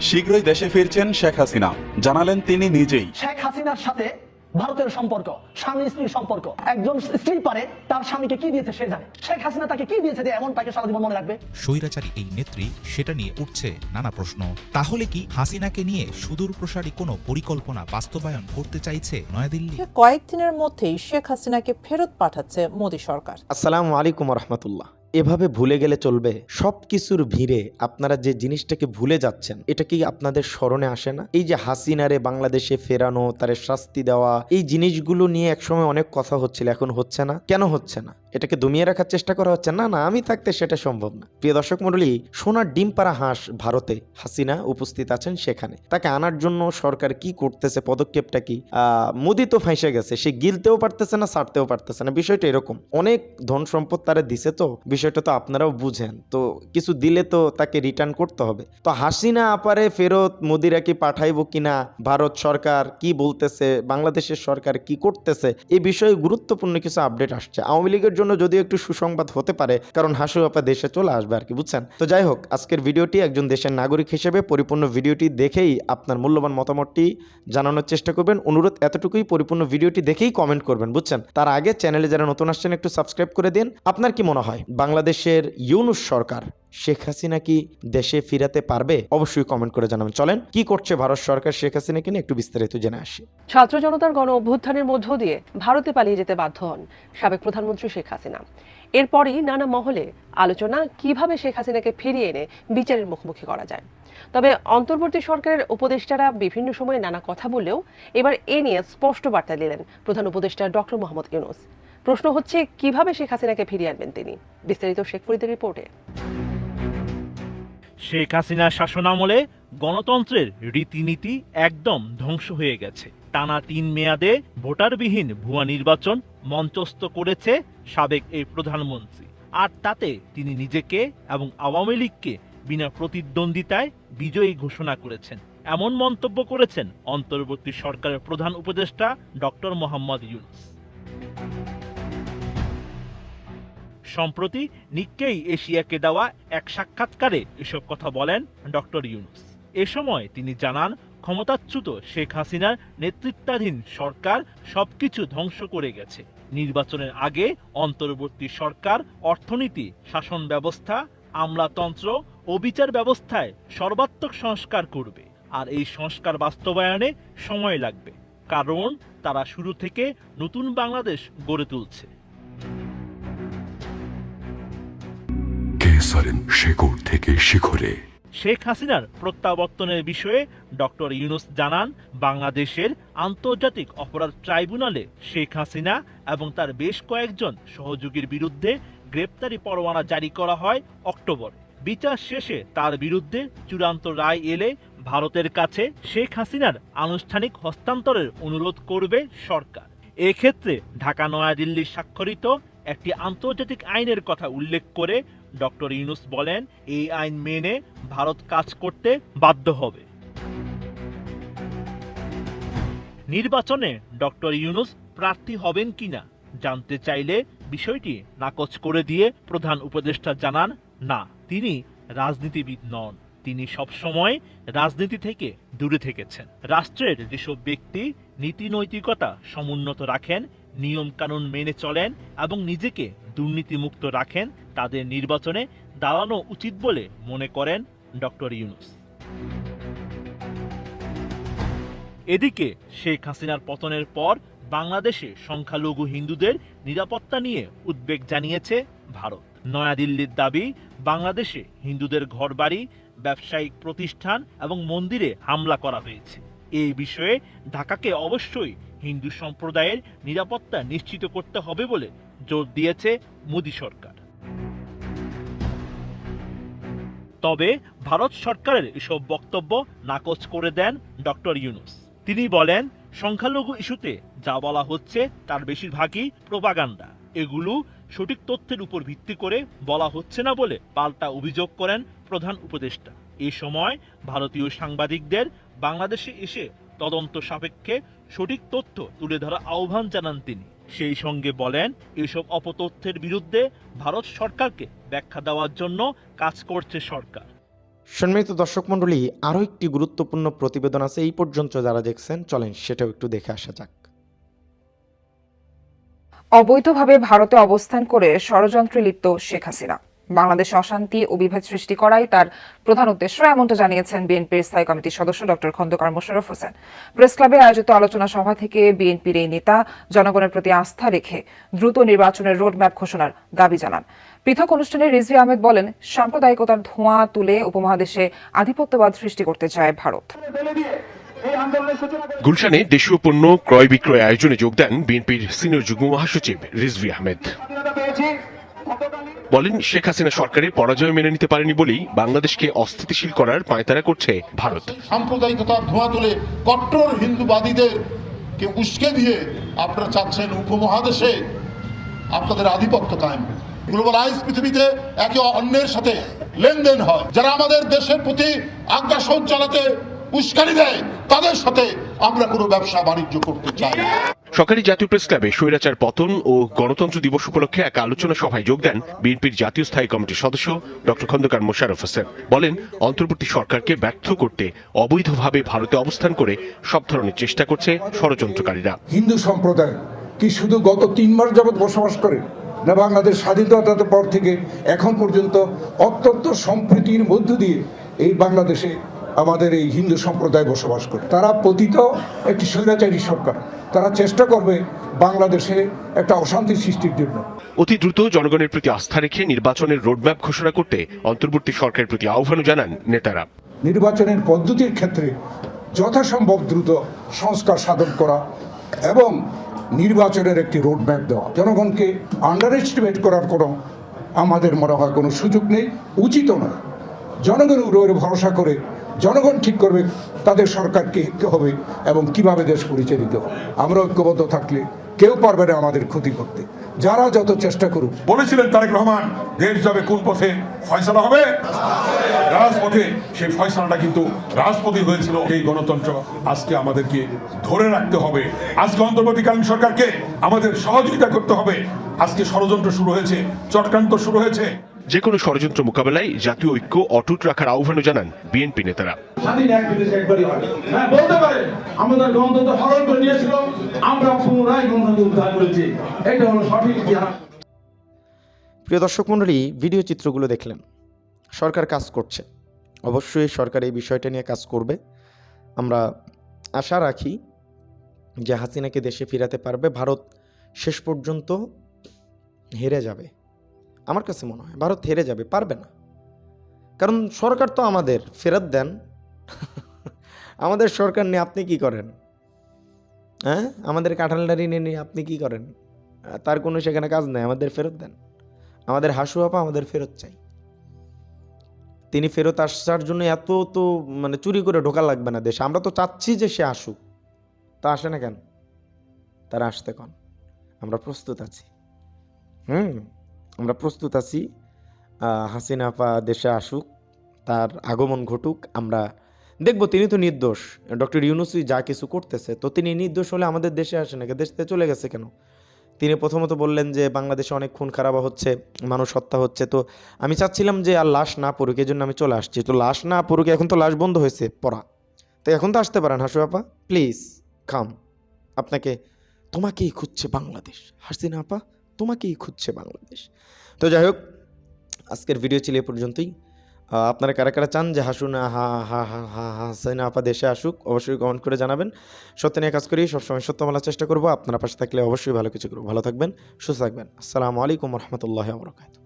শীঘ্রই দেশে ফিরছেন শেখ হাসিনা। জানালেন তিনি নিজেই। শেখ হাসিনার সাথে ভারতের সম্পর্ক স্বামী স্ত্রীর সম্পর্ক। একজন স্ত্রী পারে তার স্বামীকে কি দিয়েছে সে জানে। শেখ হাসিনা তাকে কি দিয়েছে যে এমন তাকে সারা জীবন মনে রাখবে? স্বৈরাচারী এই নেত্রী সেটা নিয়ে উঠছে নানা প্রশ্ন। তাহলে কি হাসিনাকে নিয়ে সুদূর প্রসারী কোনো পরিকল্পনা বাস্তবায়ন করতে চাইছে নয়াদিল্লি? কয়েকদিনের মধ্যেই শেখ হাসিনাকে ফেরত পাঠাচ্ছে মোদী সরকার। আসসালামু আলাইকুম রহমতুল্লাহ। এভাবে ভুলে গেলে চলবে। সব কিছুর ভিড়ে আপনারা যে জিনিসটাকে ভুলে যাচ্ছেন, এটা কি আপনাদের স্মরণে আসে না? এই যে হাসিনারে বাংলাদেশে ফেরানো, তারে শাস্তি দেওয়া, এই জিনিসগুলো নিয়ে একসময় অনেক কথা হচ্ছিল, এখন হচ্ছে না? কেন হচ্ছে না? এটাকে দমিয়ে রাখার চেষ্টা করা হচ্ছে। না না, আমি থাকতে সেটা সম্ভব না। প্রিয় দর্শক মণ্ডলী, সোনার ডিম পাড়া হাঁস ভারতে হাসিনা উপস্থিত আছেন সেখানে। তাকে আনার জন্য সরকার কি করতেছে, পদক্ষেপটা কি? মোদি তো ফাঁসে গেছে, সে গিলতেও পারতেছে না, ছাড়তেও পারতেছে না। বিষয়টা এরকম। অনেক ধন সম্পদ তারা দিছে তো, বিষয়টা তো আপনারাও বুঝেন। তো কিছু দিলে তো তাকে রিটার্ন করতে হবে। তো হাসিনা আপারে ফেরত মোদিরা কি পাঠাইবো কিনা, ভারত সরকার কি বলতেছে, বাংলাদেশের সরকার কি করতেছে এই বিষয়ে গুরুত্বপূর্ণ কিছু আপডেট আসছে। আওয়ামী লীগের জন্য যদিও একটু সুসংবাদ হতে পারে, কারণ হাসু আপা দেশে চলে আসবে আর কি, বুঝছেন? তো যাই হোক, আজকের ভিডিওটি একজন দেশের নাগরিক হিসেবে পরিপূর্ণ ভিডিওটি দেখেই আপনার মূল্যবান মতামতটি জানানোর চেষ্টা করবেন। অনুরোধ, এতটুকুই পরিপূর্ণ ভিডিওটি দেখেই কমেন্ট করবেন, বুঝছেন? তার আগে চ্যানেলে যারা নতুন আসছেন, একটু সাবস্ক্রাইব করে দিন। আপনার কি মনে হয়, বাংলাদেশের ইউনুস সরকার শেখ হাসিনা কি দেশে ফিরাতে পারবে? অবশ্যই কমেন্ট করে জানাবেন। চলেন, কি করছে ভারত সরকার শেখ হাসিনাকে নিয়ে একটু বিস্তারিত জেনে আসি। ছাত্র জনতার গণ অভ্যুত্থানের মধ্য দিয়ে ভারতে পালিয়ে যেতে বাধ্য হন সাবেক প্রধানমন্ত্রী শেখ হাসিনা। এরপরই নানা মহলে আলোচনা কীভাবে শেখ হাসিনাকে ফিরিয়ে এনে বিচারের মুখোমুখি করা যায়। তবে অন্তর্বর্তী সরকারের উপদেষ্টারা বিভিন্ন সময়ে নানা কথা বললেও এবার এ নিয়ে স্পষ্ট বার্তা দিলেন প্রধান উপদেষ্টা ডক্টর মোহাম্মদ ইউনুস। প্রশ্ন হচ্ছে, কীভাবে শেখ হাসিনাকে ফিরিয়ে আনবেন তিনি? বিস্তারিত শেখ ফরিদের রিপোর্টে। শেখ হাসিনার শাসনামলে গণতন্ত্রের রীতিনীতি একদম ধ্বংস হয়ে গেছে। টানা তিন মেয়াদে ভোটারবিহীন ভুয়া নির্বাচন মঞ্চস্থ করেছে সাবেক এই প্রধানমন্ত্রী। আর তাতে তিনি নিজেকে এবং আওয়ামী লীগকে বিনা প্রতিদ্বন্দ্বিতায় বিজয়ী ঘোষণা করেছেন। এমন মন্তব্য করেছেন অন্তর্বর্তী সরকারের প্রধান উপদেষ্টা ডক্টর মোহাম্মদ ইউনুস। সম্প্রতি নিক্কেই এশিয়াকে দেওয়া এক সাক্ষাৎকারে এসব কথা বলেন ডক্টর ইউনুস। এ সময় তিনি জানান, ক্ষমতাচ্যুত শেখ হাসিনার নেতৃত্বাধীন সরকার সবকিছু ধ্বংস করে গেছে। নির্বাচনের আগে অন্তর্বর্তী সরকার, অর্থনীতি, শাসন ব্যবস্থা, আমলাতন্ত্র ও বিচার ব্যবস্থায় সর্বাত্মক সংস্কার করবে। আর এই সংস্কার বাস্তবায়নে সময় লাগবে। কারণ তারা শুরু থেকে নতুন বাংলাদেশ গড়ে তুলছে। কেসারেন শেকড় থেকে শিখরে। শেখ হাসিনার প্রত্যাবর্তনের বিষয়ে ডক্টর ইউনুস জানান, বাংলাদেশের আন্তর্জাতিক অপরাধ ট্রাইব্যুনালে শেখ হাসিনা এবং তার বেশ কয়েকজন সহযোগীর বিরুদ্ধে গ্রেপ্তারি পরোয়ানা জারি করা হয় অক্টোবর। বিচার শেষে তার বিরুদ্ধে চূড়ান্ত রায় এলে ভারতের কাছে শেখ হাসিনার আনুষ্ঠানিক হস্তান্তরের অনুরোধ করবে সরকার। এক্ষেত্রে ঢাকা নয়াদিল্লি স্বাক্ষরিত একটি আন্তর্জাতিক আইনের কথা উল্লেখ করে ডক্টর ইউনুস বলেন, এই আইন মেনে ভারত কাজ করতে বাধ্য হবে। নির্বাচনে ডক্টর ইউনুস প্রার্থী হবেন কিনা জানতে চাইলে বিষয়টি নাকচ করে দিয়ে প্রধান উপদেষ্টা জানান, না, তিনি রাজনীতিবিদ নন। তিনি সবসময় রাজনীতি থেকে দূরে থেকেছেন। রাষ্ট্রের যেসব ব্যক্তি নীতি নৈতিকতা সমুন্নত রাখেন নিয়ম কানুন মেনে চলেন এবং নিজেকে দুর্নীতিমুক্ত রাখেন, তাদের নির্বাচনে দাঁড়ানো উচিত বলে মনে করেন ডক্টর ইউনুস। এদিকে শেখ হাসিনার পতনের পর বাংলাদেশে সংখ্যালঘু হিন্দুদের নিরাপত্তা নিয়ে উদ্বেগ জানিয়েছে ভারত। নয়াদিল্লির দাবি, বাংলাদেশে হিন্দুদের ঘরবাড়ি, ব্যবসায়িক প্রতিষ্ঠান এবং মন্দিরে হামলা করা হয়েছে। এই বিষয়ে ঢাকাকে অবশ্যই হিন্দু সম্প্রদায়ের নিরাপত্তা নিশ্চিত করতে হবে বলে জোর দিয়েছে মোদী সরকার। তবে ভারত সরকারের এসব বক্তব্য নাকচ করে দেন ডক্টর ইউনুস। তিনি বলেন, সংখ্যালঘু ইস্যুতে যা বলা হচ্ছে তার বেশিরভাগই প্রোপাগান্ডা। এগুলো সঠিক তথ্যের উপর ভিত্তি করে বলা হচ্ছে না বলে পাল্টা অভিযোগ করেন প্রধান উপদেষ্টা। এ সময় ভারতীয় সাংবাদিকদের বাংলাদেশে এসে তদন্ত সাপেক্ষে সঠিক তথ্য তুলে ধরা আহ্বান জানান তিনি। সেই সঙ্গে বলেন এসব অপতথ্যের বিরুদ্ধে ভারত সরকারকে ব্যাখ্যা দেওয়ার জন্য কাজ করছে সরকার। সম্মানিত দর্শক মণ্ডলী আরও একটি গুরুত্বপূর্ণ প্রতিবেদন আছে এই পর্যন্ত যারা দেখছেন। চলেন সেটাও একটু দেখে আসা যাক। অবৈধভাবে ভারতে অবস্থান করে ষড়যন্ত্রে লিপ্ত শেখ হাসিনা। বাংলাদেশে অশান্তি ও বিভেদ সৃষ্টি করাই তার প্রধান উদ্দেশ্য, এমনটা জানিয়েছেন বিএনপির স্থায়ী কমিটির সদস্য ডক্টর খন্দকার মোশাররফ হোসেন। প্রেস ক্লাবে আয়োজিত আলোচনা সভা থেকে বিএনপির এই নেতা জনগণের প্রতি আস্থা রেখে দ্রুত নির্বাচনের রোডম্যাপ ঘোষণার দাবি জানান। পৃথক অনুষ্ঠানে রিজভি আহমেদ বলেন, সাম্প্রদায়িকতার ধোঁয়া তুলে উপমহাদেশে আধিপত্যবাদ সৃষ্টি করতে চায় ভারত। গুলশানে দেশীয় পণ্য ক্রয় বিক্রয় আয়োজনে যোগ দেন বিএনপির সিনিয়র যুগ্ম মহাসচিব রিজভি আহমেদ। বলেন, শেখ হাসিনা সরকারের পরাজয় মেনে নিতে পারেনি বলেই বাংলাদেশকে অস্থিতিশীল করার পায়তারা করছে ভারত। সাম্প্রদায়িকতার ধোঁয়া তুলে কট্টর হিন্দুবাদীদের কে উস্কে দিয়ে আপনারা চাচ্ছেন উপমহাদেশে আপনাদের আধিপত্য কায়েম। গ্লোবালাইজ পৃথিবীতে একে অন্যের সাথে লেনদেন হয়। যারা আমাদের দেশের প্রতি আগ্রাসন চালাতে উস্কানি দেয়, তাদের সাথে আমরা কোনো ব্যবসা বাণিজ্য করতে চাই সরকারি জাতীয় প্রেস ক্লাবে স্বৈরাচার পতন ও গণতন্ত্র দিবস উপলক্ষে এক আলোচনা সভায় যোগ দেন বিএনপির জাতীয় স্থায়ী কমিটির সদস্য ডক্টর খন্দকার মোশাররফ হোসেন। বলেন, অন্তর্বর্তী সরকারকে ব্যর্থ করতে অবৈধভাবে ভারতে অবস্থান করে সব ধরনের চেষ্টা করছে ষড়যন্ত্রকারীরা। হিন্দু সম্প্রদায় কি শুধু গত তিন মাস যাবৎ বসবাস করে, না বাংলাদেশ স্বাধীনতার পর থেকে এখন পর্যন্ত অত্যন্ত সম্প্রীতির মধ্য দিয়ে এই বাংলাদেশে আমাদের এই হিন্দু সম্প্রদায় বসবাস করে। তারা পতিত একটি স্বৈরাচারী সরকার। তারা চেষ্টা করবে বাংলাদেশে একটা অশান্তি সৃষ্টির জন্য। অতি দ্রুত জনগণের প্রতি আস্থা রেখে নির্বাচনের রোডম্যাপ ঘোষণা করতে অন্তর্বর্তী সরকারের প্রতি আহ্বানও জানান নেতারা। নির্বাচনের পদ্ধতির ক্ষেত্রে যথাসম্ভব দ্রুত সংস্কার সাধন করা এবং নির্বাচনের একটি রোডম্যাপ দেওয়া। জনগণকে আন্ডার এস্টিমেট করার কোনো আমাদের মনে হয় কোনো সুযোগ নেই উচিতও নয়। জনগণের উপরে ভরসা করে জনগণ ঠিক করবে, তাদের সরকারকে কে হবে এবং কীভাবে দেশ পরিচালিত হবে। আমরা ঐক্যবদ্ধ থাকলে কেউ পারবে না আমাদের ক্ষতি করতে। যারা যত চেষ্টা করুক। বলেছিলেন তারেক রহমান, দেশ যাবে কোন পথে? ফয়সালা হবে? রাজপথে। সেই ফয়সালাটা কিন্তু রাজপথে হয়েছিল। এই গণতন্ত্র আজকে আমাদেরকে ধরে রাখতে হবে। আজকে অন্তর্বর্তীকালীন সরকারকে আমাদের সহযোগিতা করতে হবে। আজকে ষড়যন্ত্র শুরু হয়েছে, চক্রান্ত শুরু হয়েছে। যে কোনো ষড়যন্ত্র মোকাবেলায় জাতীয় ঐক্য অটুট রাখার আহ্বানও জানান বিএনপি নেতারা। স্বাধীন এক বিদেশ একবারই হয় হ্যাঁ বলতে পারে আমাদের গণতন্ত্র হরণ করে নিয়েছিল আমরা পুনরায় গণতন্ত্র উদ্ধার করেছি। এটা হলো সঠিক ইতিহাস। প্রিয় দর্শক মণ্ডলী ভিডিও চিত্রগুলো দেখলেন। সরকার কাজ করছে। অবশ্যই সরকার এই বিষয়টা নিয়ে কাজ করবে। আমরা আশা রাখি যে হাসিনাকে দেশে ফিরাতে পারবে। ভারত শেষ পর্যন্ত হেরে যাবে। আমার কাছে মনে হয়, ভারত হেরে যাবে, পারবে না। কারণ সরকার তো আমাদের ফেরত দেন। আমাদের সরকার নিয়ে আপনি কি করেন? হ্যাঁ? আমাদের কাঁঠালডারি নিয়ে নিয়ে আপনি কি করেন? তার কোনো সেখানে কাজ নেই, আমাদের ফেরত দেন। আমাদের হাসু আপা আমাদের ফেরত চাই। তিনি ফেরত আসার জন্য এত তো মানে চুরি করে ঢোকা লাগবে না দেশে। আমরা তো চাচ্ছি যে সে আসুক। তা আসে না কেন? তারা আসতে কন। আমরা প্রস্তুত আছি। হুম? আমরা প্রস্তুত আছি হাসিনা আপা দেশে আসুক, তার আগমন ঘটুক, আমরা দেখব তিনি তো নির্দোষ। ডক্টর ইউনুসি যা কিছু করতেছে, তো তিনি নির্দোষ হলে আমাদের দেশে আসে নাকি? দেশ থেকে চলে গেছে কেন? তিনি প্রথমত বললেন যে, বাংলাদেশে অনেক খুন খারাপ হচ্ছে, মানুষ হত্যা হচ্ছে, তো আমি চাচ্ছিলাম যে আর লাশ না পড়ুক এই জন্য আমি চলে আসছি। তো লাশ না পড়ুক, এখন তো লাশ বন্ধ হয়েছে, পড়া। তো এখন তো আসতে পারেন, হাসু আপা। প্লিজ কাম আপনাকে, তোমাকেই খুঁজছে বাংলাদেশ। হাসিনা আপা তোমাকেই খুঁজছে বাংলাদেশ। তো যাই হোক, আজকের ভিডিও ছিল এ পর্যন্তই। আপনারা কারা কারা চান যে হাসুন হা হা হা হা হাসিনা আপা দেশে আসুক, অবশ্যই কমেন্ট করে জানাবেন। সত্য নিয়ে কাজ করি, সবসময় সত্য বলার চেষ্টা করব। আপনারা পাশে থাকলে অবশ্যই ভালো কিছু করব। ভালো থাকবেন, সুস্থ থাকবেন। আসসালামু আলাইকুম রহমতুল্লাহ বরকাত